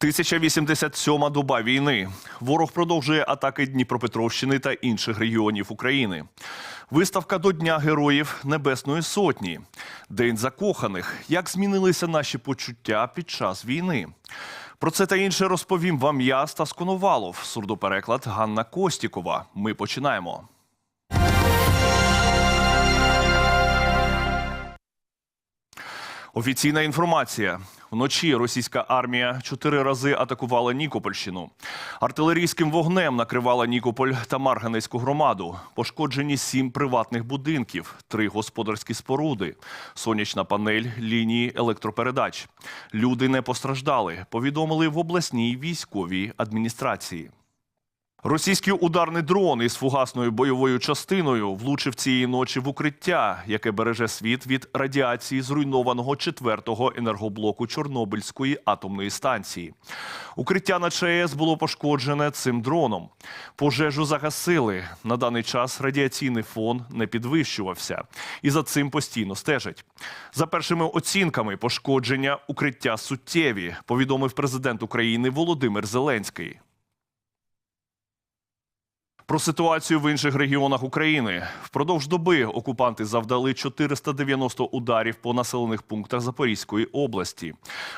1087 доба війни. Ворог продовжує атаки Дніпропетровщини та інших регіонів України. Виставка до Дня Героїв Небесної Сотні. День закоханих. Як змінилися наші почуття під час війни? Про це та інше розповім вам я, Стас Коновалов, сурдопереклад Ганна Костікова. Ми починаємо. Офіційна інформація. Вночі російська армія чотири рази атакувала Нікопольщину. Артилерійським вогнем накривала Нікополь та Марганецьку громаду. Пошкоджені сім приватних будинків, три господарські споруди, сонячна панель, лінії електропередач. Люди не постраждали. Повідомили в обласній військовій адміністрації. Російський ударний дрон із фугасною бойовою частиною влучив цієї ночі в укриття, яке береже світ від радіації зруйнованого четвертого енергоблоку Чорнобильської атомної станції. Укриття на ЧАЕС було пошкоджене цим дроном. Пожежу загасили. На даний час радіаційний фон не підвищувався, і за цим постійно стежать. За першими оцінками, пошкодження укриття суттєві, повідомив президент України Володимир Зеленський. Про ситуацію в інших регіонах України впродовж доби окупанти завдали 490 ударів по населених пунктах Запорізької області.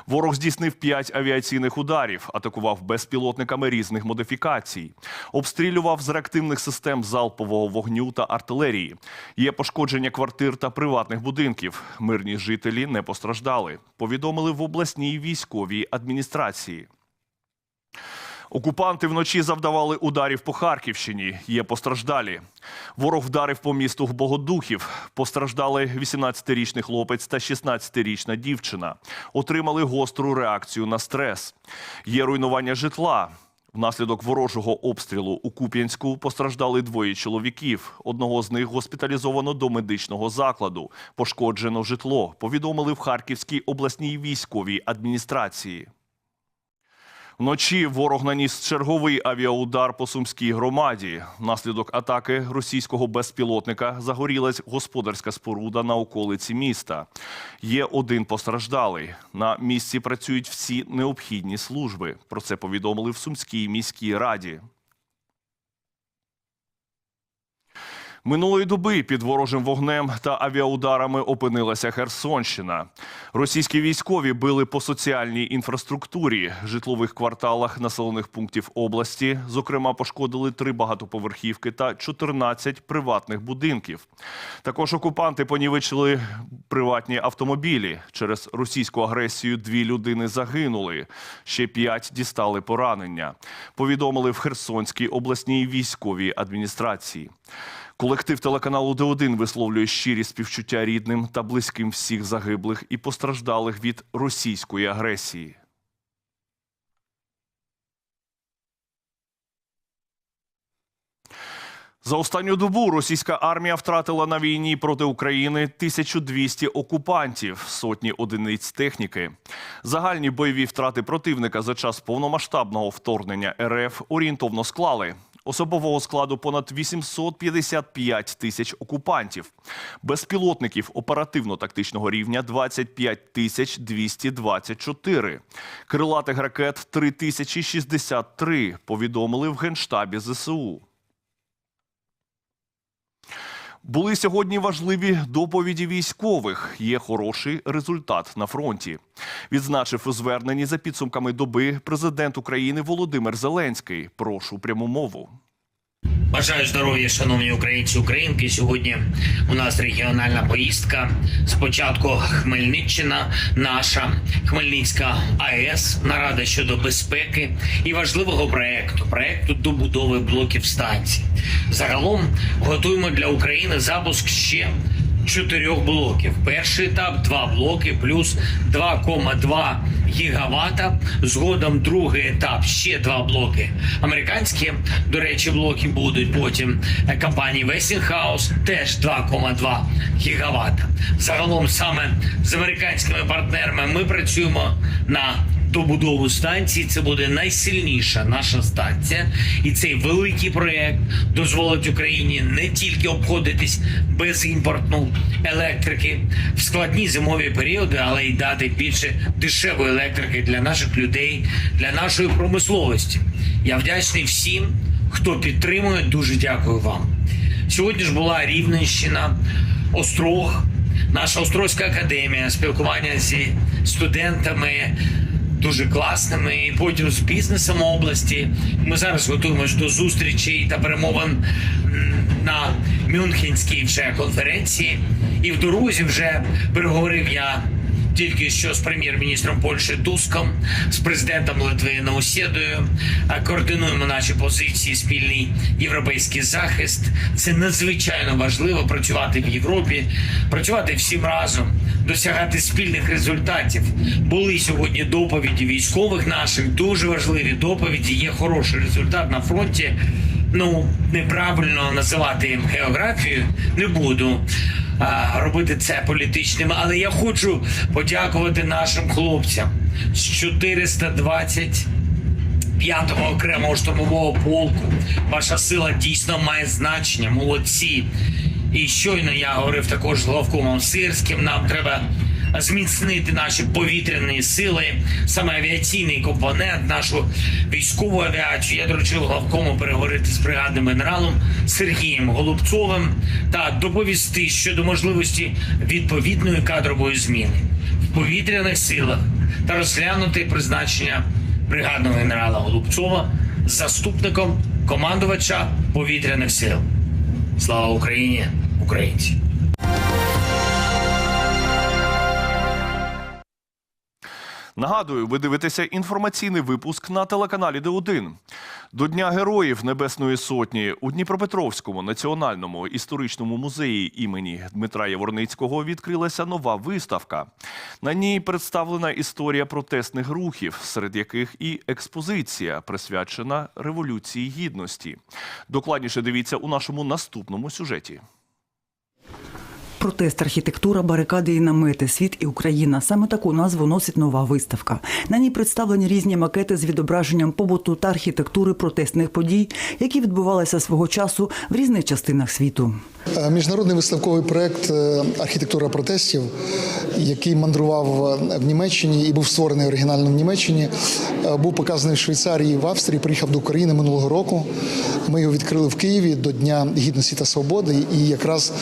Ворог здійснив 5 авіаційних ударів, атакував безпілотниками різних модифікацій, обстрілював з реактивних систем залпового вогню та артилерії. Є пошкодження квартир та приватних будинків. Мирні жителі не постраждали. Повідомили в обласній військовій адміністрації. Окупанти вночі завдавали ударів по Харківщині. Є постраждалі. Ворог вдарив по місту Богодухів. Постраждали 18-річний хлопець та 16-річна дівчина. Отримали гостру реакцію на стрес. Є руйнування житла. Внаслідок ворожого обстрілу у Куп'янську постраждали двоє чоловіків. Одного з них госпіталізовано до медичного закладу. Пошкоджено житло. Повідомили в Харківській обласній військовій адміністрації. Вночі ворог наніс черговий авіаудар по сумській громаді. Внаслідок атаки російського безпілотника загорілась господарська споруда на околиці міста. Є один постраждалий. На місці працюють всі необхідні служби. Про це повідомили в Сумській міській раді. Минулої доби під ворожим вогнем та авіаударами опинилася Херсонщина. Російські військові били по соціальній інфраструктурі, житлових кварталах населених пунктів області. Зокрема, пошкодили три багатоповерхівки та 14 приватних будинків. Також окупанти понівечили приватні автомобілі. Через російську агресію дві людини загинули. Ще п'ять дістали поранення. Повідомили в Херсонській обласній військовій адміністрації. Колектив телеканалу Д1 висловлює щирі співчуття рідним та близьким всіх загиблих і постраждалих від російської агресії. За останню добу російська армія втратила на війні проти України 1200 окупантів, сотні одиниць техніки. Загальні бойові втрати противника за час повномасштабного вторгнення РФ орієнтовно склали. Особового складу понад 855 тисяч окупантів, безпілотників оперативно-тактичного рівня 25 тисяч 224, крилатих ракет 3063, повідомили в Генштабі ЗСУ. Були сьогодні важливі доповіді військових. Є хороший результат на фронті. Відзначив у зверненні за підсумками доби президент України Володимир Зеленський. Прошу пряму мову. Бажаю здоров'я, шановні українці українки. Сьогодні у нас регіональна поїздка. Спочатку Хмельниччина, наша Хмельницька АЕС, нарада щодо безпеки і важливого проекту проекту добудови блоків станцій. Загалом готуємо для України запуск ще чотирьох блоків. Перший етап два блоки плюс 2,2 гігавата. Згодом другий етап ще два блоки. Американські, до речі, блоки будуть потім е, компанії Westinghouse теж 2,2 гігавата. Загалом саме з американськими партнерами ми працюємо на добудову станції. Це буде найсильніша наша станція, і цей великий проект дозволить Україні не тільки обходитись без імпортну електрики в складні зимові періоди, але й дати більше дешевої електрики для наших людей, для нашої промисловості. Я вдячний всім, хто підтримує. Дуже дякую вам. Сьогодні ж була Рівненщина, Острог, наша Острозька академія, спілкування зі студентами дуже класними, і потім з бізнесом області. Ми зараз готуємось до зустрічей та перемовин на Мюнхенській вже конференції. І в дорозі вже переговорив я тільки що з прем'єр-міністром Польщі Туском, з президентом Литви Наусєдою. Координуємо наші позиції, спільний європейський захист. Це надзвичайно важливо працювати в Європі, працювати всім разом, досягати спільних результатів. Були сьогодні доповіді військових наших, дуже важливі доповіді. Є хороший результат на фронті. Ну, неправильно називати географію не буду а, робити це політичним, але я хочу подякувати нашим хлопцям з 420 5-го окремого штурмового полку. Ваша сила дійсно має значення, молодці. І щойно я говорив також з главкомом Сирським. Нам треба зміцнити наші повітряні сили, саме авіаційний компонент, нашу військову авіацію. Я доручив главкому переговорити з бригадним генералом Сергієм Голубцовим та доповісти щодо можливості відповідної кадрової зміни в повітряних силах та розглянути призначення бригадного генерала Голубцова заступником командувача повітряних сил. Слава Україні, українці! Нагадую, ви дивитеся інформаційний випуск на телеканалі Д1. До Дня Героїв Небесної Сотні у Дніпропетровському національному історичному музеї імені Дмитра Яворницького відкрилася нова виставка. На ній представлена історія протестних рухів, серед яких і експозиція, присвячена Революції Гідності. Докладніше дивіться у нашому наступному сюжеті. Протест, архітектура, барикади і намети, світ і Україна. Саме таку назву носить нова виставка. На ній представлені різні макети з відображенням побуту та архітектури протестних подій, які відбувалися свого часу в різних частинах світу. Е, Міжнародний виставковий проект е, Архітектура протестів, який мандрував е, в Німеччині і був створений оригінально в Німеччині, був показаний в Швейцарії, в Австрії. Приїхав до України минулого року. Ми його відкрили в Києві до Дня Гідності та Свободи. І якраз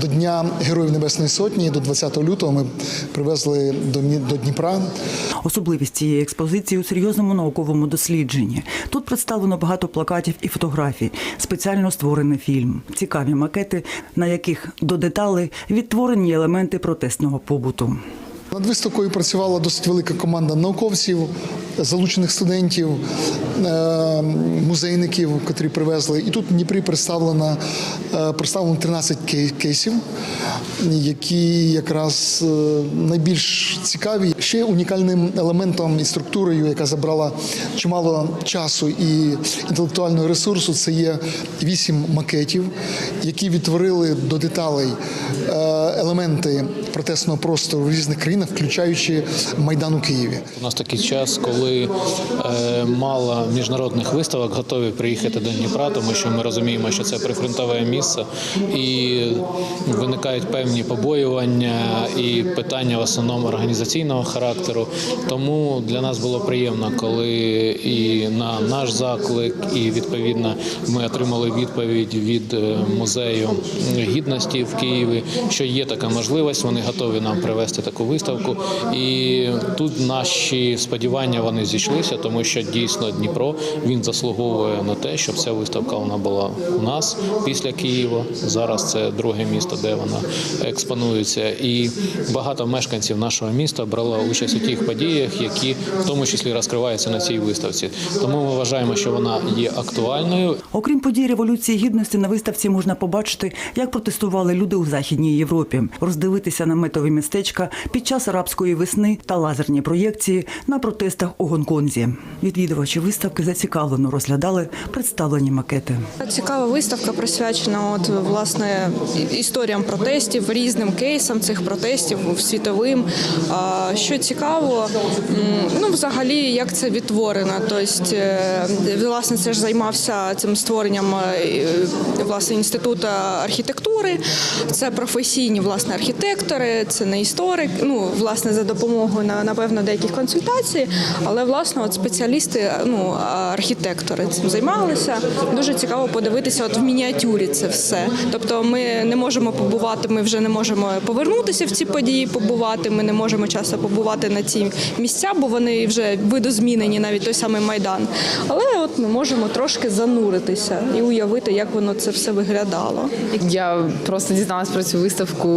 до Дня Героїв Небесної Сотні, до 20 лютого, ми привезли до Дніпра Особливість цієї експозиції у серйозному науковому дослідженні. Тут представлено багато плакатів і фотографій, спеціально створений фільм, цікаві макети, на яких до деталей відтворені елементи протестного побуту. Над виставкою працювала досить велика команда науковців, залучених студентів, е, музейників, котрі привезли. І тут в Дніпрі представлено, е, представлено 13 кейсів, які якраз е, найбільш цікаві. Ще унікальним елементом і структурою, яка забрала чимало часу і інтелектуального ресурсу, це є вісім макетів, які відтворили до деталей елементи протестного простору в різних країнах, включаючи Майдан у Києві. У нас такий час, коли е, мало міжнародних виставок готові приїхати до Дніпра, тому що ми розуміємо, що це прифронтове місце, і виникають певні побоювання і питання в основному організаційного характеру. Тому для нас було приємно, коли і на наш заклик, і відповідно ми отримали відповідь від е, музею гідності в Києві, що є така можливість. Вони готові нам привезти таку виставку. І тут наші сподівання вони зійшлися, тому що дійсно Дніпро він заслуговує на те, щоб ця виставка вона була у нас після Києва. Зараз це друге місто, де вона експонується, і багато мешканців нашого міста брало участь у тих подіях, які в тому числі розкриваються на цій виставці. Тому ми вважаємо, що вона є актуальною Окрім подій Революції Гідності, на виставці можна побачити, як протестували люди у Західній. Європі, роздивитися наметові містечка під час арабської весни та лазерні проєкції на протестах у Гонконзі. Відвідувачі виставки зацікавлено розглядали представлені макети. Цікава виставка присвячена от власне історіям протестів, різним кейсам цих протестів світовим. Що цікаво, ну взагалі як це відтворено. Тобто, е, власне, це ж займався цим створенням е, власне інституту архітектури. Це професійні власне архітектори, це не історик. Ну власне за допомогою на напевно деяких консультацій, але власне от спеціалісти, ну архітектори цим займалися. Дуже цікаво подивитися, от в мініатюрі це все. Тобто, ми не можемо побувати, ми вже не можемо повернутися в ці події, побувати. Ми не можемо часто побувати на ці місця, бо вони вже видозмінені, навіть той самий майдан. Але от ми можемо трошки зануритися і уявити, як воно це все виглядало. Я просто дізналась про цю виставку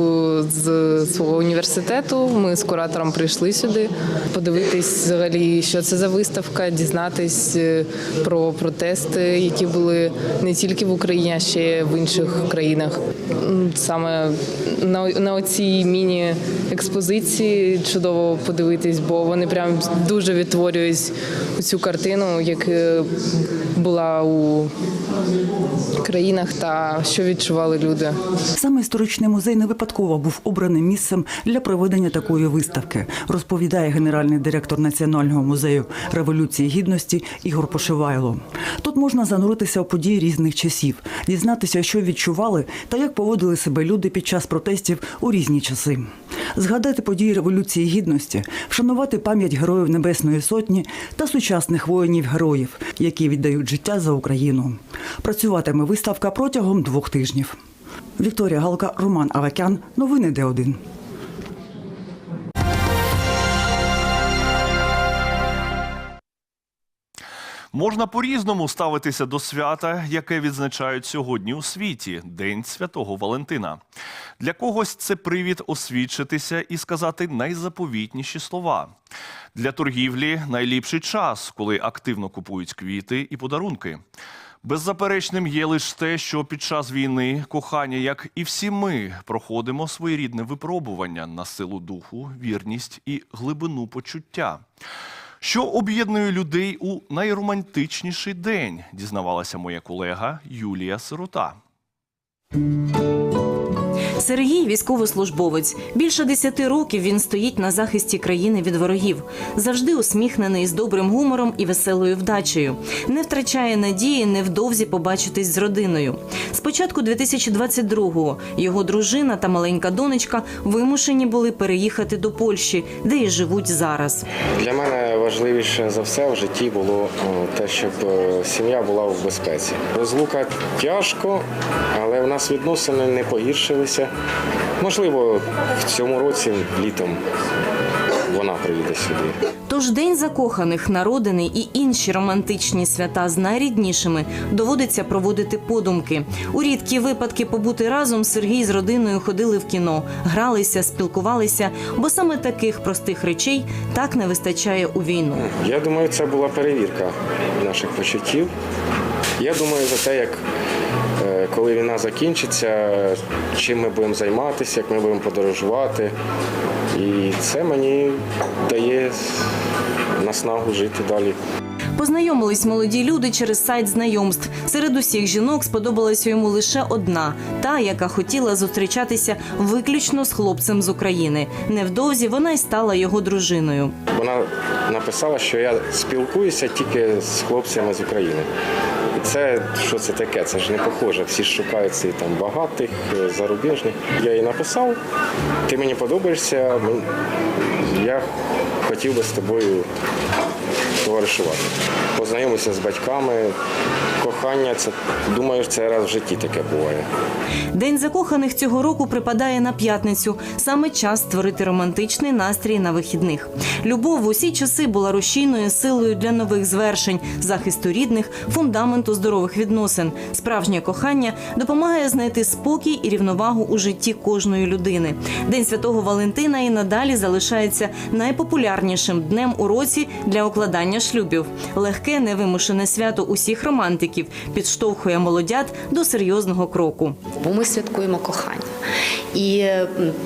з свого університету. Ми з куратором прийшли сюди подивитись взагалі, що це за виставка, дізнатись е, про протести, які були не тільки в Україні, а ще в інших країнах. Саме на, на оцій міні-експозиції чудово подивитись, бо вони прям дуже відтворюють цю картину, як е, була у країнах та що відчували люди. Саме історичний музей не випадково був місцем для проведення такої виставки, розповідає генеральний директор Національного музею революції гідності Ігор Пошивайло. Тут можна зануритися у події різних часів, дізнатися, що відчували та як поводили себе люди під час протестів у різні часи. Згадати події революції гідності, вшанувати пам'ять героїв Небесної Сотні та сучасних воїнів-героїв, які віддають життя за Україну. Працюватиме виставка протягом двох тижнів. Вікторія Галка, Роман Авакян. Новини Д1. Можна по-різному ставитися до свята, яке відзначають сьогодні у світі День Святого Валентина. Для когось це привід освідчитися і сказати найзаповітніші слова. Для торгівлі найліпший час, коли активно купують квіти і подарунки. Беззаперечним є лише те, що під час війни кохання, як і всі ми, проходимо своєрідне випробування на силу духу, вірність і глибину почуття. Що об'єднує людей у найромантичніший день, дізнавалася моя колега Юлія Сирота. Сергій військовослужбовець. Більше десяти років він стоїть на захисті країни від ворогів. Завжди усміхнений з добрим гумором і веселою вдачею. Не втрачає надії невдовзі побачитись з родиною. З початку 2022-го його дружина та маленька донечка вимушені були переїхати до Польщі, де і живуть зараз. Для мене важливіше за все в житті було те, щоб е, сім'я була в безпеці. Розлука тяжко, але в нас відносини не погіршилися. Можливо, в цьому році літом вона приїде сюди. Тож день закоханих, народини і інші романтичні свята з найріднішими доводиться проводити подумки. У рідкі випадки побути разом Сергій з родиною ходили в кіно, гралися, спілкувалися, бо саме таких простих речей так не вистачає у війну. Я думаю, це була перевірка наших почуттів. Я думаю за те, як коли війна закінчиться, чим ми будемо займатися, як ми будемо подорожувати. І це мені дає наснагу жити далі. Познайомились молоді люди через сайт знайомств. Серед усіх жінок сподобалася йому лише одна, та яка хотіла зустрічатися виключно з хлопцем з України. Невдовзі вона й стала його дружиною. Вона написала, що я спілкуюся тільки з хлопцями з України. Це що це таке? Це ж не похоже. Всі ж шукають цих там багатих, е, зарубіжних. Я їй написав, ти мені подобаєшся, я хотів би з тобою товаришувати. Познайомився з батьками. Кохання, це думаю, це раз в житті таке буває. День закоханих цього року припадає на п'ятницю. Саме час створити романтичний настрій на вихідних. Любов в усі часи була рушійною силою для нових звершень, захисту рідних, фундаменту здорових відносин. Справжнє кохання допомагає знайти спокій і рівновагу у житті кожної людини. День святого Валентина і надалі залишається найпопулярнішим днем у році для укладання шлюбів. Легке невимушене свято усіх романтиків підштовхує молодят до серйозного кроку. бо ми святкуємо кохання. І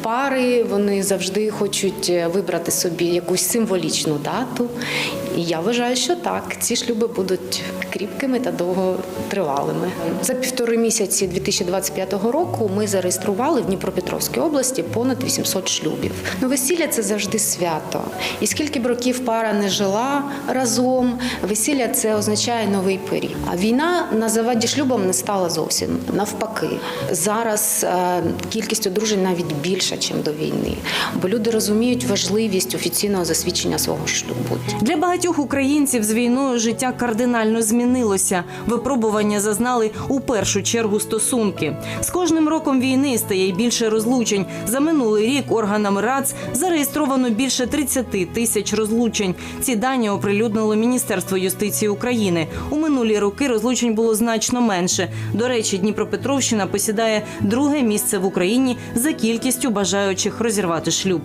пари вони завжди хочуть е, вибрати собі якусь символічну дату. І я вважаю, що так, ці шлюби будуть кріпкими та довготривалими. За півтори місяці 2025 року ми зареєстрували в Дніпропетровській області понад 800 шлюбів. Ну, весілля це завжди свято. І скільки б років пара не жила разом, весілля це означає новий період. А війна на заваді шлюбам не стала зовсім навпаки. Зараз е, кількість одружень навіть більша, ніж до війни, бо люди розуміють важливість офіційного засвідчення свого шлюбу. Для багатьох українців з війною життя кардинально змінилося. Випробування зазнали у першу чергу стосунки. З кожним роком війни стає й більше розлучень. За минулий рік органами РАЦ зареєстровано більше 30 тисяч розлучень. Ці дані оприлюднило Міністерство юстиції України. У минулі роки розлучень було значно менше. До речі, Дніпропетровщина посідає друге місце в Україні за кількістю бажаючих розірвати шлюб.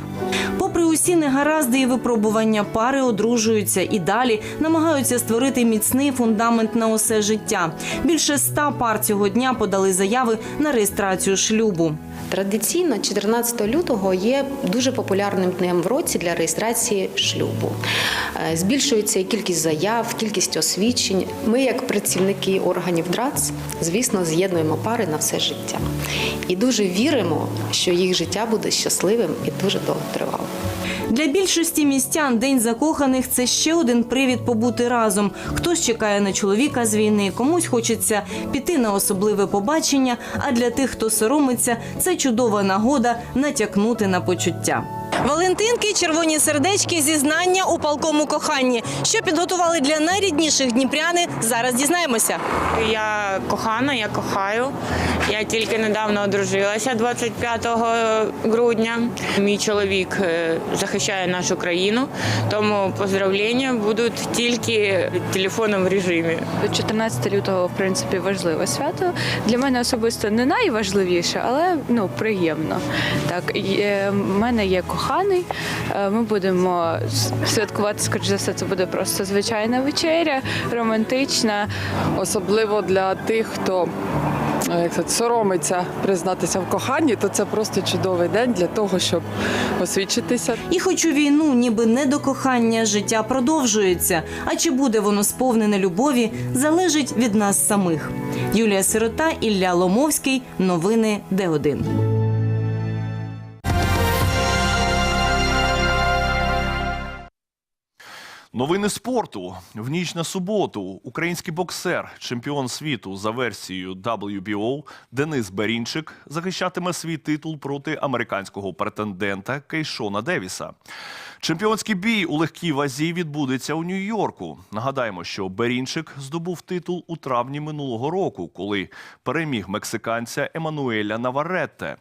Попри усі негаразди і випробування, пари одружуються і далі намагаються створити міцний фундамент на усе життя. Більше ста пар цього дня подали заяви на реєстрацію шлюбу. Традиційно 14 лютого є дуже популярним днем в році для реєстрації шлюбу. Е, Збільшується і кількість заяв, кількість освідчень. Ми, як працівники органів ДРАЦ, звісно, з'єднуємо пари на все життя. І дуже віримо, що їх життя буде щасливим і дуже довготривалим. Для більшості містян День закоханих це ще один привід побути разом. Хтось чекає на чоловіка з війни, комусь хочеться піти на особливе побачення. А для тих, хто соромиться, це чудова нагода натякнути на почуття. Валентинки, червоні сердечки, зізнання у палкому коханні. Що підготували для найрідніших дніпряни? Зараз дізнаємося. Я кохана, я кохаю. Я тільки недавно одружилася 25 грудня. Мій чоловік е, захищає нашу країну, тому поздравлення будуть тільки в телефонному режимі. 14 лютого, в принципі, важливе свято. Для мене особисто не найважливіше, але ну приємно. Так, в мене є коханий. е, Ми будемо святкувати, скоріш за все, це буде просто звичайна вечеря, романтична. особливо для тих, хто е, як сказати, соромиться признатися в коханні, то це просто чудовий день для того, щоб освідчитися. І хоч у війну, ніби не до кохання, життя продовжується. А чи буде воно сповнене любові, залежить від нас самих. Юлія Сирота, Ілля Ломовський. Новини Д1. Новини спорту в ніч на суботу. Український боксер, чемпіон світу за версією WBO Денис Берінчик захищатиме свій титул проти американського претендента Кейшона Девіса. Чемпіонський бій у легкій вазі відбудеться у Нью-Йорку. Нагадаємо, що Берінчик здобув титул у травні минулого року, коли переміг мексиканця Еммануеля Наваретте.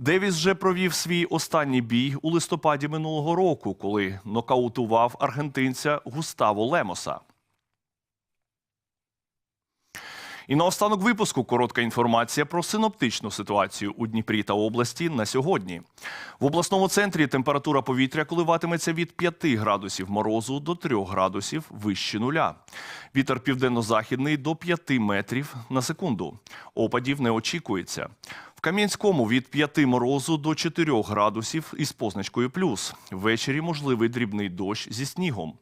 Девіс вже провів свій останній бій у листопаді минулого року, коли нокаутував аргентинця Густаво Лемоса. І наостанок випуску коротка інформація про синоптичну ситуацію у Дніпрі та області на сьогодні. В обласному центрі температура повітря коливатиметься від 5 градусів морозу до 3 градусів вище нуля. Вітер південно-західний до 5 метрів на секунду. Опадів не очікується. В Кам'янському від 5 морозу до 4 градусів із позначкою плюс. Ввечері можливий дрібний дощ зі снігом.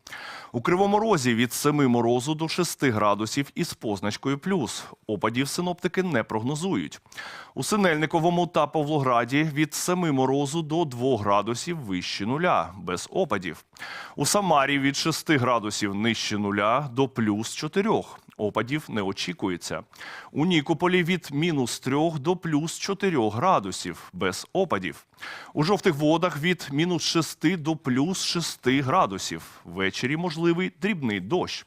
У Кривому Розі від 7 морозу до 6 градусів із позначкою плюс. Опадів синоптики не прогнозують. У Синельниковому та Павлограді від 7 морозу до 2 градусів вище нуля, без опадів. У Самарі від 6 градусів нижче нуля до плюс 4. Опадів не очікується. У Нікополі від мінус 3 до плюс 4 градусів, без опадів. У жовтих водах від мінус 6 до плюс 6 градусів. Ввечері можливий дрібний дощ.